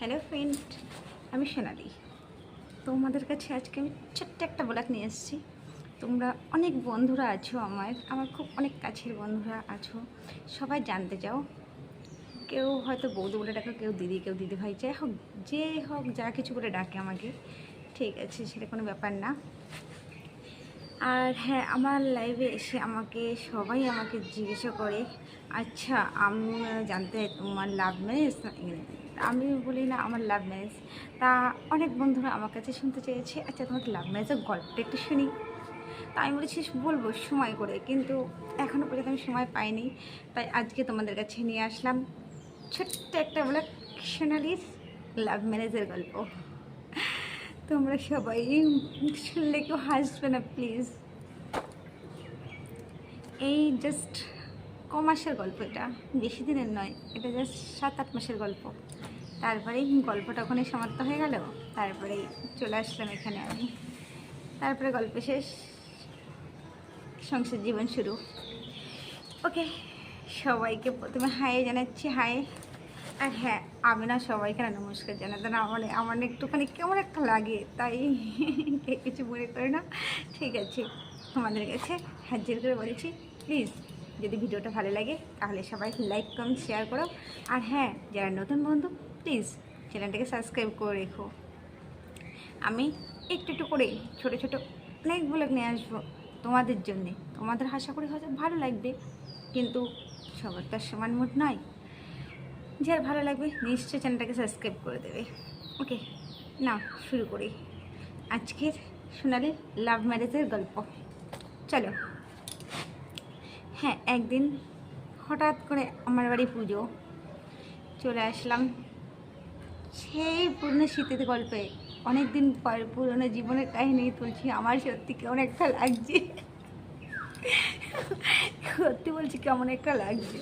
Hello friend আমি সোনালি। তোমাদের কাছে আজকে আমি ছোট্ট একটা ব্লগ নিয়ে এসেছি। তোমরা অনেক বন্ধুরা আছো আমার। আমার খুব অনেক কাছের বন্ধুরা আছো। সবাই জানতে চাও। কেউ হয়তো বৌদি বলে ডাকো, কেউ দিদি কেউ দিদি ভাই। যাই হোক, যে হোক, যা কিছু করে ডাকে আমাকে। ঠিক আছে, সেটা কোনো ব্যাপার না। আর হ্যাঁ আমার লাইভে এসে আমাকে, সবাই আমাকে জিজ্ঞাসা করে আচ্ছা আমি জানতে তোমার লাভ ম্যারেজ না ইংরেজি আমি বলি না আমার লাভ ম্যারেজ তা অনেক বন্ধুরা আমার কাছে শুনতে চেয়েছে আচ্ছা তোমার লাভ ম্যারেজের গল্পটা একটু শুনি। তা আমি বলেছি, বলব, সময় করে। কিন্তু এখনও পর্যন্ত আমি সময় পাইনি। তাই আজকে তোমাদের কাছে নিয়ে আসলাম ছোট্ট একটা বলে সোনালির লাভ ম্যারেজের গল্প। তোমরা সবাই শুনলে কেউ হাসবে না প্লিজ এই জাস্ট ক মাসের গল্প এটা? বেশি দিনের নয়, এটা জাস্ট সাত আট মাসের গল্প। তারপরেই গল্পটা ওখানে সমাপ্ত হয়ে গেল। তারপরেই চলে আসলাম এখানে আমি। তারপরে গল্প শেষ, সংসার জীবন শুরু। ওকে সবাইকে প্রথমে হাই জানাচ্ছি হাই আর হ্যাঁ আমি না সবাইকে না নমস্কার জানাতে না মানে আমার একটুখানি কেমন একটা লাগে, তাই কে কিছু মনে করে না। ঠিক আছে, তোমাদের কাছে হাজির করে বলেছি প্লিজ যদি ভিডিওটা ভালো লাগে তাহলে সবাই লাইক কমেন্ট শেয়ার করো। আর হ্যাঁ যারা নতুন বন্ধু প্লিজ চ্যানেলটাকে সাবস্ক্রাইব করে রেখো। আমি একটু একটু করে ছোট ছোট অনেক ব্লগ নিয়ে আসব তোমাদের জন্যে। তোমাদের আশা করি হয়তো ভালো লাগবে, কিন্তু সবার তো আর সমান মুড নয়। যার ভালো লাগবে নিশ্চয়ই চ্যানেলটাকে সাবস্ক্রাইব করে দেবে। ওকে না শুরু করি। আজকের সোনালি লাভ ম্যারেজের গল্প। চলো। হ্যাঁ একদিন হঠাৎ করে আমার বাড়ি পুজো। চলে আসলাম সেই পুরনো শীতের গল্পে অনেক দিন পর পুরনো জীবনের কাহিনী তুলছি, আমার সত্যি কেমন একটা লাগছে। সত্যি বলছি কেমন একটা লাগছে।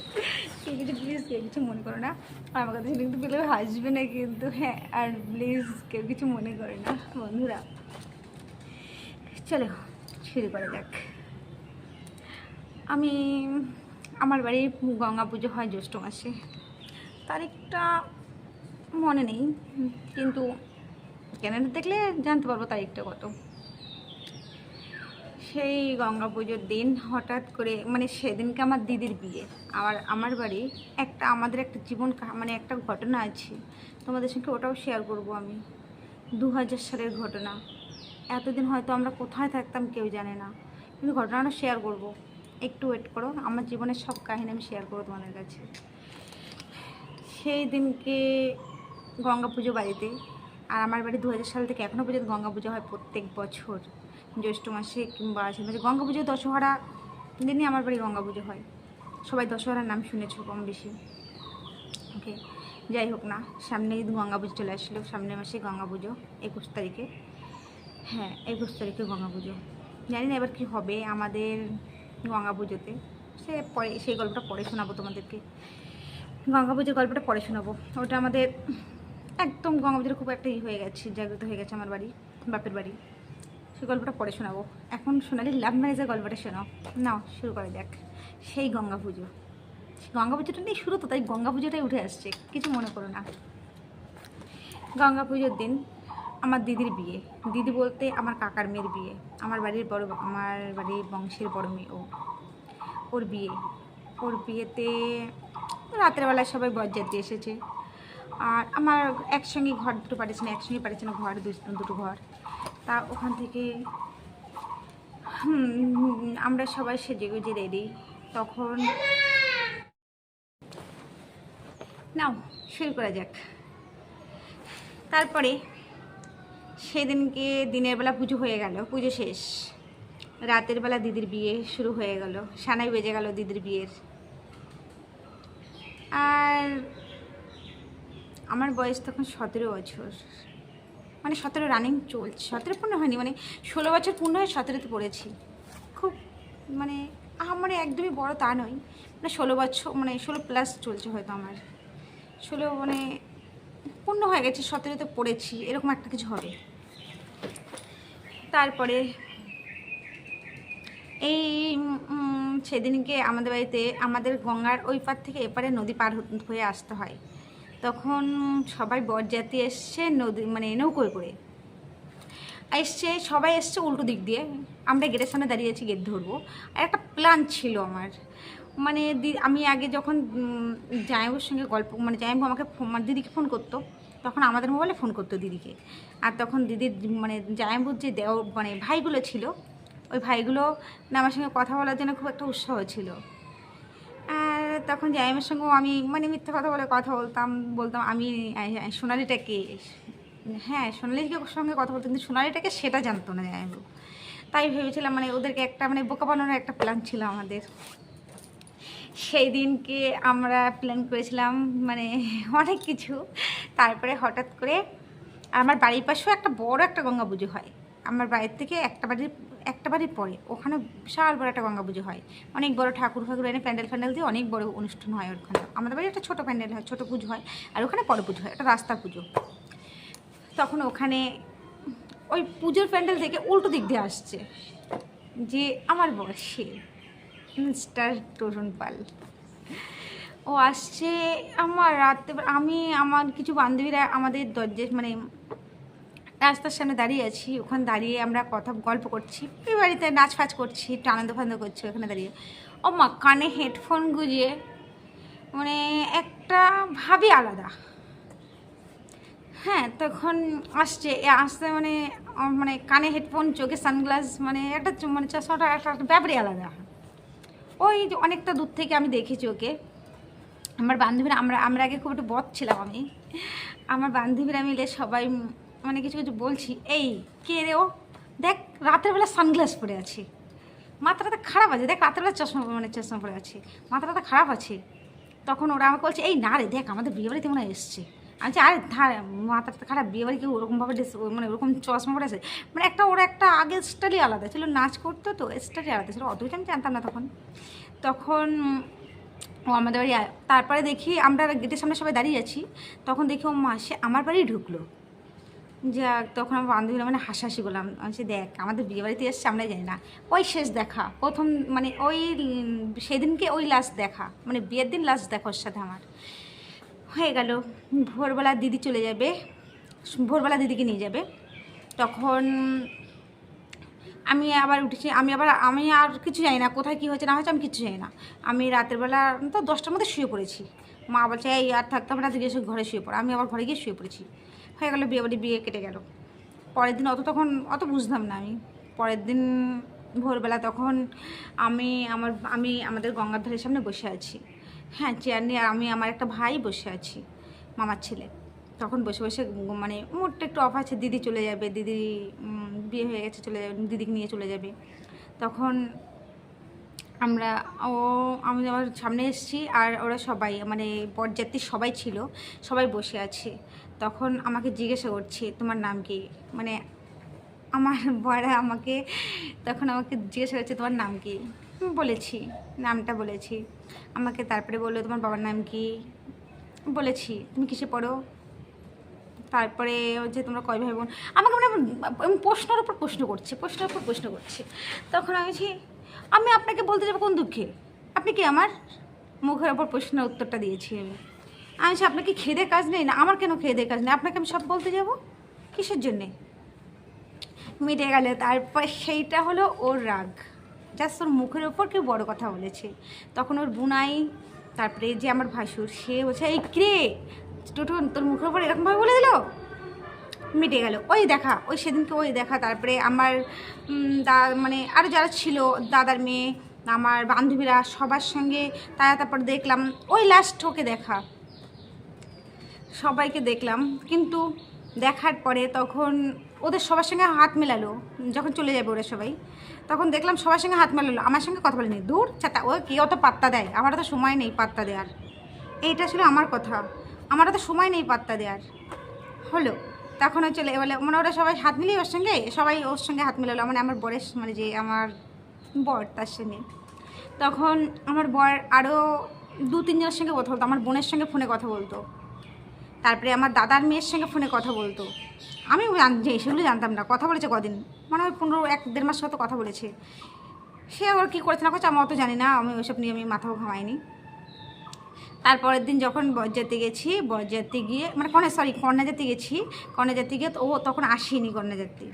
কেউ কিছু প্লিজ কেউ কিছু মনে করো না, আর আমার কথা কিন্তু পেলে হাসবে না কিন্তু হ্যাঁ আর প্লিজ কেউ কিছু মনে করে না, বন্ধুরা। চলো, শুরু করা যাক। আমি, আমার বাড়ি গঙ্গা পুজো হয় জ্যৈষ্ঠ মাসে। তারিখটা মনে নেই, কিন্তু ক্যালেন্ডার দেখলে জানতে পারব তারিখটা কত। সেই গঙ্গা পুজোর দিন হঠাৎ করে মানে সেদিনকে আমার দিদির বিয়ে। আমার আমার বাড়ি একটা, আমাদের একটা জীবন মানে একটা ঘটনা আছে, তোমাদের সঙ্গে ওটাও শেয়ার করব আমি। দু হাজার সালের ঘটনা। এতদিন হয়তো আমরা কোথায় থাকতাম কেউ জানে না। কিন্তু ঘটনাটা শেয়ার করব। একটু ওয়েট করো, আমার জীবনের সব কাহিনী আমি শেয়ার করব তোমাদের কাছে। সেই দিনকে গঙ্গা পুজো বাড়িতে। আর আমার বাড়ি দু হাজার সাল থেকে এখনও পর্যন্ত গঙ্গা পুজো হয় প্রত্যেক বছর। জ্যৈষ্ঠ মাসে কিংবা আশ্বিন মাসে। গঙ্গা পুজো দশহরা দিনই আমার বাড়ি গঙ্গা পুজো হয়। সবাই দশহরার নাম শুনেছো কম বেশি। ওকে, যাই হোক না, সামনে ঈদ গঙ্গা পুজো চলে আসলো। সামনের মাসে গঙ্গা পুজো, একুশ তারিখে। হ্যাঁ একুশ তারিখে গঙ্গা পুজো। জানি না এবার কী হবে আমাদের গঙ্গা পুজোতে। সে পরে, সেই গল্পটা পরে শোনাবো তোমাদেরকে। গঙ্গা পুজোর গল্পটা পরে শোনাবো। ওটা আমাদের একদম গঙ্গা পুজোর খুব একটা ই হয়ে গেছে, জাগ্রত হয়ে গেছে আমার বাড়ি, বাপের বাড়ি। সেই গল্পটা পরে শোনাবো। এখন সোনালি লাভ ম্যারেজের গল্পটা শোনাও নাও, শুরু করা যাক সেই গঙ্গা পুজো। গঙ্গা পুজোটা নিয়ে শুরু তো, তাই গঙ্গা পুজোটাই উঠে আসছে। কিছু মনে করো না। গঙ্গা পুজোর দিন আমার দিদির বিয়ে। দিদি বলতে আমার কাকার মেয়ের বিয়ে। আমার বাড়ির বড় আমার বাড়ির বংশের বড় মেয়ে ও। ওর বিয়ে। ওর বিয়েতে রাতের বেলায় সবাই বরযাত্রী এসেছে। আর আমার একসঙ্গে ঘর দুটো পাঠিয়েছে না, একসঙ্গে পাঠিয়েছে না, ঘর, দুটো ঘর। তা ওখান থেকে আমরা সবাই সেজে গুজে রেডি। তখন, নাও, শুরু করা যাক। তারপরে, সেদিনকে দিনের বেলা পুজো হয়ে গেল, পুজো শেষ। রাতের বেলা দিদির বিয়ে শুরু হয়ে গেল, সানাই বেজে গেল দিদির বিয়ের। আর আমার বয়স তখন সতেরো বছর। মানে সতেরো রানিং চলছে। সতেরো পূর্ণ হয়নি মানে ষোলো বছর পূর্ণ হয়ে সতেরোতে পড়েছি। খুব মানে আমার একদমই বড় তা নয়। মানে ষোলো বছর মানে ষোলো প্লাস চলছে হয়তো আমার। ষোলো মানে পূর্ণ হয়ে গেছে, সতেরোতে পড়েছি, এরকম একটা কিছু হবে। তারপরে এই সেদিনকে আমাদের বাড়িতে, আমাদের গঙ্গার ওই পার থেকে এপারে নদী পার হয়ে আসতে হয়। তখন সবাই বরযাত্রী এসছে নদী মানে নৌকোয় করে। এসছে, সবাই এসছে উল্টো দিক দিয়ে। আমরা গেটের সামনে দাঁড়িয়ে আছি, গেট ধরবো। আর একটা প্ল্যান ছিল আমার। মানে আমি আগে যখন জামাইবাবুর সঙ্গে গল্প মানে জামাইবাবু আমাকে ফো- মানে দিদিকে ফোন করতো, তখন আমাদের মোবাইলে ফোন করতো দিদিকে। আর তখন দিদির মানে জামাইবাবুর যে দেও মানে ভাইগুলো ছিল, ওই ভাইগুলো আমার সঙ্গে কথা বলার জন্য খুব একটা উৎসাহ ছিল। আর তখন জাইমের সঙ্গেও আমি মানে মিথ্যে কথা বলে কথা বলতাম বলতাম আমি আহ, সোনালিটাকে হ্যাঁ সোনালিকে সঙ্গে কথা বলতাম কিন্তু সোনালিটাকে সেটা জানতো না জাইমু তাই ভেবেছিলাম মানে ওদেরকে একটা মানে বোকা বানানোর একটা প্ল্যান ছিল আমাদের। সেই দিনকে আমরা প্ল্যান করেছিলাম মানে অনেক কিছু। তারপরে হঠাৎ করে আমার বাড়ির পাশেও একটা বড় একটা গঙ্গা পুজো হয়। আমার বাড়ির থেকে একটা বাড়ির একটা বাড়ির পরে ওখানে বিশাল বড় একটা গঙ্গা পুজো হয়। অনেক বড় ঠাকুর ফাকুর এনে প্যান্ডেল ফ্যান্ডেল দিয়ে অনেক বড় অনুষ্ঠান হয় ওখানে। আমাদের বাড়ি একটা ছোটো প্যান্ডেল হয়, ছোটো পুজো হয় আর ওখানে বড় পুজো হয়, একটা রাস্তা পুজো। তখন ওখানে ওই পুজোর প্যান্ডেল থেকে উল্টো দিক দিয়ে আসছে যে আমার বয়সে মিস্টার তরুণ পাল। ও আসছে আমার রাত্রে, আমি, আমার কিছু বান্ধবীরা আমাদের দরজে মানে রাস্তার সামনে দাঁড়িয়ে আছি, ওখানে দাঁড়িয়ে আমরা কথা, গল্প করছি। এই বাড়িতে নাচ ফাচ করছি একটু আনন্দ ফানন্দ করছি ওখানে দাঁড়িয়ে। ও মা, কানে হেডফোন গুজিয়ে মানে একটা ভাবই আলাদা। হ্যাঁ তখন আসছে আসতে মানে মানে কানে হেডফোন, চোখে সানগ্লাস মানে একটা মানে চশমাটা একটা ব্যাপারই আলাদা। ওই অনেকটা দূর থেকে আমি দেখেছি ওকে। আমার বান্ধবীরা, আমরা আমরা আগে খুব একটু বদ ছিলাম আমি। আমার বান্ধবীরা মিলে সবাই মানে কিছু কিছু বলছি, এই, কে রে ও? দেখ, রাতের বেলা সানগ্লাস পরে আছে। মাথাটা তো খারাপ আছে, দেখ, রাতের বেলা চশমা মানে চশমা পরে আছে। মাথাটা তো খারাপ আছে। তখন ওরা আমাকে বলছে, এই, না রে, দেখ, আমাদের বিয়ে বাড়িতে মনে হয় এসছে। আমি আরে ধার মাথাটা খারাপ বিয়ে বাড়ি কেউ ওরকমভাবে ড্রেস- মানে ওরকম চশমা পরে আছে? মানে একটা, ওরা একটা আগে স্টাইলই আলাদা ছিল, নাচ করতো তো স্টাইলই আলাদা ছিল, অত কিছু আমি জানতাম না তখন। তখন ও আমাদের বাড়ি তারপরে দেখি আমরা গেটের সামনে সবাই দাঁড়িয়ে আছি, তখন দেখি ও মাসে আমার বাড়ি ঢুকলো। যা তখন আমার বান্ধবীরা মানে হাসাহাসি করলাম। আমি দেখ, আমাদের বিয়ে বাড়িতে এসছে আমরা জানি না। ওই শেষ দেখা। প্রথম মানে ওই, সেদিনকে ওই লাস্ট দেখা। মানে বিয়ের দিন লাস্ট দেখা ওর সাথে আমার। হয়ে গেল। ভোরবেলা দিদি চলে যাবে। ভোরবেলা দিদিকে নিয়ে যাবে। তখন আমি আবার উঠেছি। আমি আবার, আমি আর কিছু জানি না, কোথায় কী হয়েছে, না হয়েছে, আমি কিছু জানি না। আমি রাতের বেলা তো দশটার মধ্যে শুয়ে পড়েছি। মা বলছে, এই, আর থাকতে তুই এসে, ঘরে শুয়ে পড়ো। আমি আবার ঘরে গিয়ে শুয়ে পড়েছি। হয়ে গেলো বিয়ে বাড়ি, বিয়ে কেটে গেল। পরের দিন অত তখন, অত বুঝতাম না আমি। পরের দিন ভোরবেলা তখন আমি আমার, আমি আমাদের গঙ্গার ধারের সামনে বসে আছি। হ্যাঁ চেয়ার নিয়ে আমি আমার একটা ভাই বসে আছি, মামার ছেলে। তখন বসে বসে মানে মুডটা একটু অফ আছে, দিদি চলে যাবে, দিদি বিয়ে হয়ে গেছে, চলে যাবে, দিদিকে নিয়ে চলে যাবে। তখন আমরা, ও, আমি আমার সামনে এসেছি আর ওরা সবাই মানে বরযাত্রী সবাই ছিল, সবাই বসে আছে। তখন আমাকে জিজ্ঞাসা করছে তোমার নাম কি? মানে আমার বড়া আমাকে তখন আমাকে জিজ্ঞাসা করছে তোমার নাম কি? বলেছি নামটা বলেছি। আমাকে তারপরে বলল তোমার বাবার নাম কি? বলেছি তুমি কিসে পড়ো? তারপরে হচ্ছে তোমরা কয় ভাই বোন? আমাকে মানে প্রশ্নের উপর প্রশ্ন করছে প্রশ্নের উপর প্রশ্ন করছে। তখন আমি বলছি, আমি আপনাকে বলতে যাব কোন দুঃখে? আপনি কি আমার মুখের ওপর প্রশ্নের উত্তরটা দিয়েছি আমি আমি বলছি, আপনার কি খেদে কাজ নেই না? আমার কেন খেদে কাজ নেই? আপনাকে আমি সব বলতে যাব? কিসের জন্যে? মিটে গেলে। তারপর সেইটা হলো ওর রাগ। জাস্ট ওর মুখের ওপর কেউ বড় কথা বলেছে। তখন ওর বুনাই তারপরে যে আমার ভাসুর সে বলছে এই ক্রে টোটন তোর মুখের ওপর এরকমভাবে বলে দিল? মিটে গেল। ওই দেখা ওই সেদিনকে ওই দেখা। তারপরে আমার দা মানে আরও যারা ছিল দাদার মেয়ে আমার বান্ধবীরা সবার সঙ্গে তারা তারপর দেখলাম ওই লাস্ট ওকে দেখা। সবাইকে দেখলাম, কিন্তু দেখার পরে তখন ওদের সবার সঙ্গে হাত মেলালো, যখন চলে যাবে ওরা সবাই, তখন দেখলাম সবার সঙ্গে হাত মেলালো, আমার সঙ্গে কথা বলেনি, দূর চাতা ও কে অত পাত্তা দেয় আমার তো সময় নেই পাত্তা দেওয়ার এইটা ছিল আমার কথা আমার তো সময় নেই পাত্তা দেওয়ার হলো, তখন চলে বলে মানে ওরা সবাই হাত মিলিয়ে ওর সঙ্গে, সবাই ওর সঙ্গে হাত মিলালো মানে আমার বরের মানে যে আমার বর, তার সঙ্গে, তখন আমার বর আরও দু তিনজনের সঙ্গে কথা বলতো, আমার বোনের সঙ্গে ফোনে কথা বলতো তারপরে আমার দাদার মেয়ের সঙ্গে ফোনে কথা বলতো। আমি যে সেগুলো জানতাম না, কথা বলেছে কদিন? মানে ওই পনেরো, এক দেড় মাস হয়তো কথা বলেছে। সে আবার কী করেছে না করছে আমি অত জানি না, আমি ওইসব নিয়ে আমি মাথাও ঘামাইনি তারপরের দিন যখন বরযাত্রী গেছি বরযাত্রী গিয়ে মানে কনে সরি কন্যাযাত্রী গেছি কন্যাযাত্রী গিয়ে তো ও তখন আসেনি কন্যাযাত্রী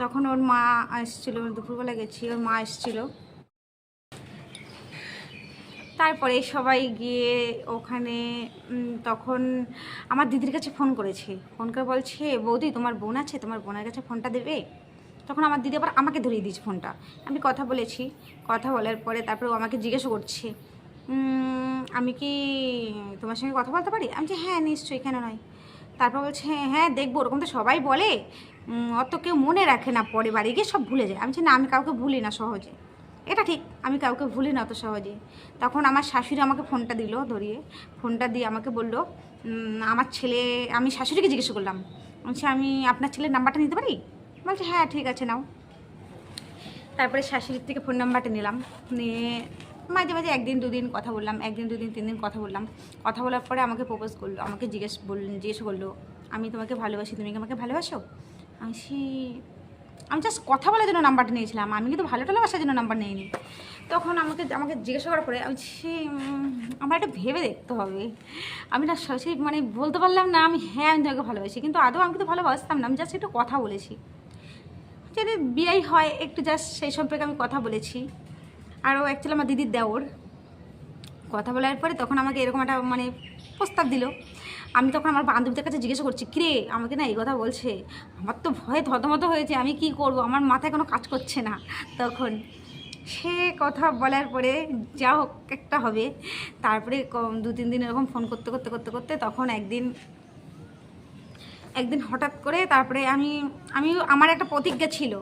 তখন ওর মা এসেছিল, দুপুরবেলা গেছি, ওর মা এসেছিল। তারপরে সবাই গিয়ে ওখানে তখন আমার দিদির কাছে ফোন করেছে। ফোন করে বলছে বৌদি তোমার বোন আছে? তোমার বোনের কাছে ফোনটা দেবে? তখন আমার দিদি আবার আমাকে ধরিয়ে দিয়েছে ফোনটা। আমি কথা বলেছি। কথা বলার পরে তারপরে ও আমাকে জিজ্ঞাসা করছে আমি কি তোমার সঙ্গে কথা বলতে পারি? আমি যে হ্যাঁ নিশ্চয়ই কেন নয়? তারপর বলছে হ্যাঁ দেখব ওরকম তো সবাই বলে। অত কেউ মনে রাখে না পরে বাড়ি গিয়ে সব ভুলে যায়। আমি বলছি, না আমি কাউকে ভুলি না সহজে। এটা ঠিক, আমি কাউকে ভুলি না অত সহজে। তখন আমার শাশুড়ি আমাকে ফোনটা দিল ধরিয়ে। ফোনটা দিয়ে আমাকে বলল আমার ছেলে, আমি শাশুড়িকে জিজ্ঞেস করলাম। বলছি, আমি আপনার ছেলের নাম্বারটা নিতে পারি? বলছে হ্যাঁ ঠিক আছে, নাও। তারপরে শাশুড়ির থেকে ফোন নাম্বারটা নিলাম। নিয়ে মাঝে মাঝে একদিন, দুদিন কথা বললাম, একদিন, দুদিন, তিন দিন কথা বললাম। কথা বলার পরে আমাকে প্রপোজ করল, আমাকে জিজ্ঞেস বললেন জিজ্ঞেস করল, আমি তোমাকে ভালোবাসি, তুমি কি আমাকে ভালোবাসো? আমি সে- আমি জাস্ট কথা বলার জন্য নাম্বারটা নিয়েছিলাম। আমি কিন্তু ভালো ভালোবাসার জন্য নাম্বার নিইনি। তখন আমাকে আমাকে জিজ্ঞাসা করার পরে আমি আমার একটা ভেবে দেখতে হবে। আমি না সে মানে বলতে পারলাম না, আমি হ্যাঁ আমি তোমাকে ভালোবাসি। কিন্তু আদৌ আমি তো ভালোবাসতাম না, আমি জাস্ট একটু কথা বলেছি। যদি বিয়াই হয়, একটু জাস্ট সেই সম্পর্কে আমি কথা বলেছি। আরও অ্যাকচুয়ালি আমার দিদির দেওর। কথা বলার পরে তখন আমাকে এরকম একটা মানে প্রস্তাব দিল। আমি তখন আমার বান্ধবীদের কাছে জিজ্ঞাসা করছি, কিরে, আমাকে না এই কথা বলছে। আমার তো ভয়ে থতমত হয়েছে, আমি কি করব? আমার মাথায় কোনো কাজ করছে না। তখন সে কথা বলার পরে যা হোক একটা হবে। তারপরে দু, তিন দিন এরকম ফোন করতে করতে করতে করতে তখন একদিন একদিন হঠাৎ করে তারপরে আমি আমি, আমার একটা প্রতিজ্ঞা ছিল।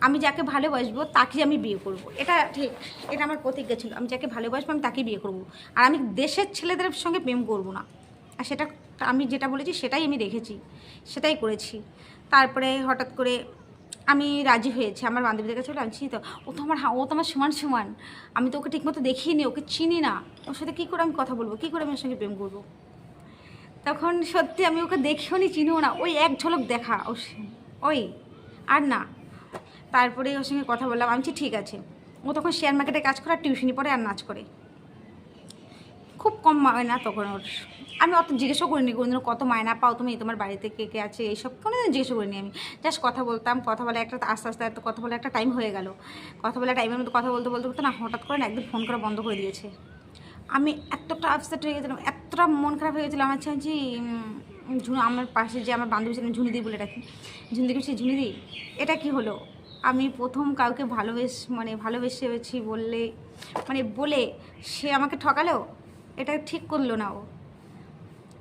আমি যাকে ভালোবাসবো তাকে আমি বিয়ে করব। এটা ঠিক, এটা আমার প্রতিজ্ঞা ছিল। আমি যাকে ভালোবাসবো, আমি তাকে বিয়ে করব। আর আমি দেশের ছেলেদের সঙ্গে প্রেম করব না। আর সেটা, আমি যেটা বলেছি, সেটাই আমি রেখেছি, সেটাই করেছি। তারপরে হঠাৎ করে আমি রাজি হয়েছি। আমার বান্ধবীদের কাছে "ছি তো, ও তো আমার ও তো আমার সমান সমান। আমি তো ওকে ঠিকমতো দেখিনি, ওকে চিনি না। ওর সাথে কী করে আমি কথা বলব? কী করে আমি ওর সঙ্গে প্রেম করব? তখন সত্যি আমি ওকে দেখিও নি, চিনিও না। ওই এক ঝলক দেখা ওই, আর না। তারপরে ওর সঙ্গে কথা বললাম। আমি ঠিক আছে। ও তখন শেয়ার মার্কেটে কাজ করে টিউশনি পড়ে আর নাচ করে। খুব কম মায়না তখন ওর। আমি অত জিজ্ঞেসও করিনি, কোনোদিনও কত মায়না পাও তুমি? তোমার বাড়িতে কে কে আছে? এইসব কোনোদিন জিজ্ঞেসও করিনি আমি। জাস্ট কথা বলতাম, কথা বলে একটা আস্তে আস্তে এত কথা বলে একটা টাইম হয়ে গেল। কথা বলে টাইমের মধ্যে কথা বলতে বলতে বলতে না হঠাৎ করে না একদিন ফোন করা বন্ধ করে দিয়েছে। আমি এতটা আপসেট হয়ে গেছিলাম, এতটা মন খারাপ হয়ে গেছিলাম। আমার যে ঝুন, আমার পাশে যে আমার বান্ধবী ছিলেন ঝুনিদি বলে রাখি ঝুনিদি ঝুনিদি এটা কি হলো? আমি প্রথম কাউকে ভালোবেস মানে ভালোবেসেছি বললে মানে বলে সে আমাকে ঠকালো, এটা ঠিক করল না ও।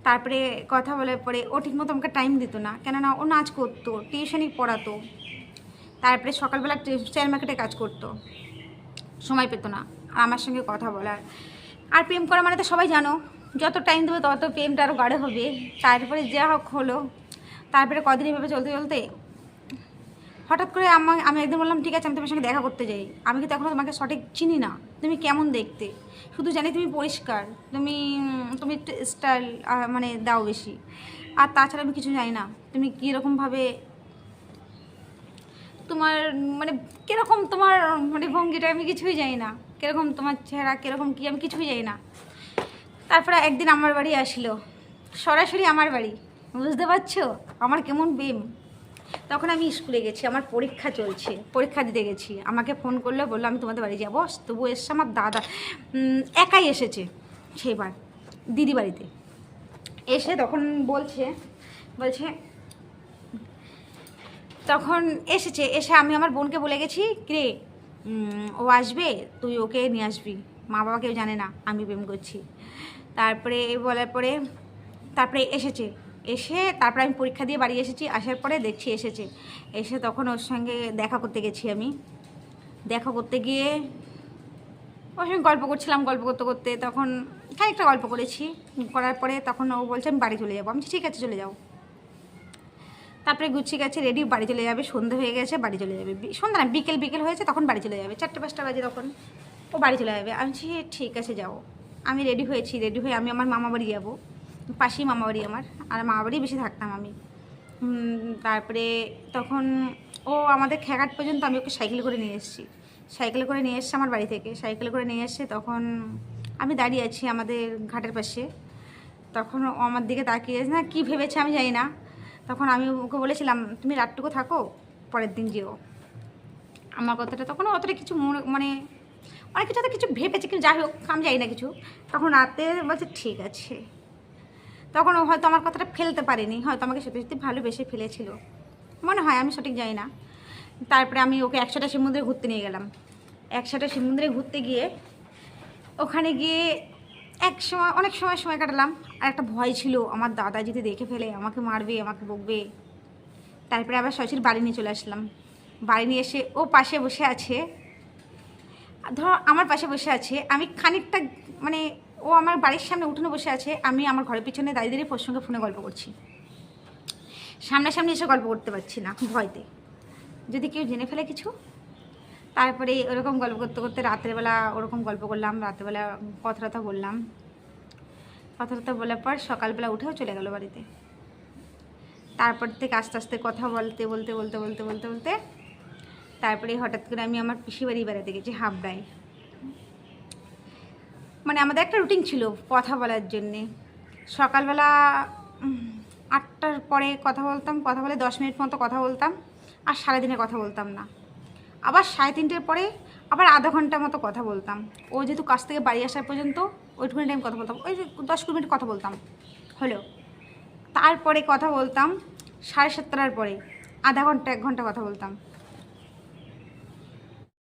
তারপরে কথা বলার পরে ও ঠিকমতো আমাকে টাইম দিত না, কেননা ও নাচ করতো টিউশনি পড়াতো। তারপরে সকালবেলা শেয়ার মার্কেটে কাজ করতো। সময় পেতো না আমার সঙ্গে কথা বলার। আর প্রেম করা মানে তো সবাই জানো, যত টাইম দেবে তত প্রেমটা আরও গাঢ় হবে। তারপরে যা হোক হলো, তারপরে কদিন এভাবে চলতে চলতে হঠাৎ করে আমার আমি একদিন বললাম, ঠিক আছে, আমি তোমার সঙ্গে দেখা করতে যাই। আমি কিন্তু এখনও তোমাকে সঠিক চিনি না। তুমি কেমন দেখতে? শুধু জানি তুমি পরিষ্কার। তুমি তুমি স্টাইল মানে দাও বেশি। আর তাছাড়া আমি কিছু জানি না। তুমি কীরকমভাবে তোমার মানে কীরকম তোমার মানে ভঙ্গিটা আমি কিছুই জানি না। কীরকম তোমার চেহারা, কীরকম কী, আমি কিছুই জানি না। তারপরে একদিন আমার বাড়ি আসলো। সরাসরি আমার বাড়ি। বুঝতে পারছ? আমার কেমন বেম তখন আমি স্কুলে গেছি আমার পরীক্ষা চলছে পরীক্ষা দিতে গেছি। আমাকে ফোন করলে বলল আমি তোমাদের বাড়ি যাব। তবু এসছে আমার দাদা একাই এসেছে সেইবার দিদি বাড়িতে। এসে তখন বলছে বলছে তখন এসেছে এসে আমি আমার বোনকে বলে গেছি উম, ও আসবে? তুই ওকে নিয়ে আসবি। মা বাবা কেউ জানে না আমি প্রেম করছি। তারপরে বলার পরে তারপরে এসেছে। এসে তারপরে আমি পরীক্ষা দিয়ে বাড়ি এসেছি, আসার পরে দেখছি এসেছে। এসে তখন ওর সঙ্গে দেখা করতে গেছি আমি। দেখা করতে গিয়ে ওর সঙ্গে গল্প করছিলাম, গল্প করতে করতে তখন খানিকটা গল্প করেছি। করার পরে তখন ও বলছে, আমি বাড়ি চলে যাব। আমি ঠিক আছে, চলে যাও। তারপরে গুছিয়ে গেছে রেডি, বাড়ি চলে যাবে। সন্ধে হয়ে গেছে, বাড়ি চলে যাবে। সন্ধ্যা না, বিকেল বিকেল হয়েছে, তখন বাড়ি চলে যাবে। চারটে, পাঁচটা বাজে তখন ও বাড়ি চলে যাবে। আমি ঠিক আছে, যাও। আমি রেডি হয়েছি, রেডি হয়ে আমি আমার মামা বাড়ি যাব। পাশেই মামা বাড়ি আমার। আর মামা বাড়ি বেশি থাকতাম আমি। তারপরে তখন ও আমাদের খেঘাট পর্যন্ত আমি ওকে সাইকেল করে নিয়ে এসেছি। সাইকেলে করে নিয়ে এসছে আমার বাড়ি থেকে। সাইকেলে করে নিয়ে এসছে তখন আমি দাঁড়িয়ে আছি আমাদের ঘাটের পাশে। তখন ও আমার দিকে তাকিয়ে আছে। না, কি ভেবেছে আমি জানি না। তখন আমি ওকে বলেছিলাম, তুমি রাতটুকু থাকো, পরের দিন যেও। আমার কথাটা তখন অতটা কিছু মনে- মানে অনেক কিছু কিছু ভেবেছে, কিন্তু যাই হোক, আমি জানি না কিছু। তখন রাতে বলছে, ঠিক আছে। তখন ও হয়তো আমার কথাটা ফেলতে পারেনি, হয়তো আমাকে সত্যি সত্যি ভালোবেসে ফেলেছিল। মনে হয়, আমি সঠিক জানি না। তারপরে আমি ওকে একশোটা সমুদ্রে ঘুরতে নিয়ে গেলাম। একশোটা সমুদ্রে ঘুরতে গিয়ে ওখানে গিয়ে এক সময়, অনেক সময় সময় কাটালাম। আর একটা ভয় ছিল, আমার দাদা যদি দেখে ফেলে, আমাকে মারবে, আমাকে বকবে। তারপরে আবার সচির বাড়ি নিয়ে চলে আসলাম। বাড়ি নিয়ে এসে ও পাশে বসে আছে। ধর, আমার পাশে বসে আছে। আমি খানিকটা মানে ও আমার বাড়ির সামনে উঠোনে বসে আছে, আমি আমার ঘরের পিছনে দাঁড়িয়ে দাঁড়িয়ে ওর সঙ্গে ফোনে গল্প করছি। সামনাসামনি এসে গল্প করতে পারছি না, ভয়তে। যদি কেউ জেনে ফেলে কিছু? তারপরে ওরকম গল্প করতে করতে রাত্রেবেলা ওরকম গল্প করলাম রাত্রেবেলা কথা টথা বললাম। কথা টথা বলার পর সকালবেলা উঠেও চলে গেল বাড়িতে। তারপর থেকে আস্তে আস্তে কথা বলতে বলতে বলতে বলতে বলতে বলতে, তারপরে হঠাৎ করে আমি আমার পিসি বাড়ি বেড়াতে গেছি, হাবড়ায়। মানে আমাদের একটা রুটিন ছিল কথা বলার জন্যে। সকালবেলা আটটার পরে কথা বলতাম, কথা বলে দশ মিনিট মতো কথা বলতাম, আর সারাদিনে কথা বলতাম না। আবার সাড়ে তিনটের পরে আবার আধা ঘণ্টা মতো কথা বলতাম। ও যেহেতু কাছ থেকে বাড়ি আসার পর্যন্ত ওইটুকুনি টাইম কথা বলতাম, ওই দশ কুড়ি মিনিট কথা বলতাম, হলো। তারপরে কথা বলতাম সাড়ে সাতটার পরে, আধা ঘণ্টা, এক ঘণ্টা কথা বলতাম।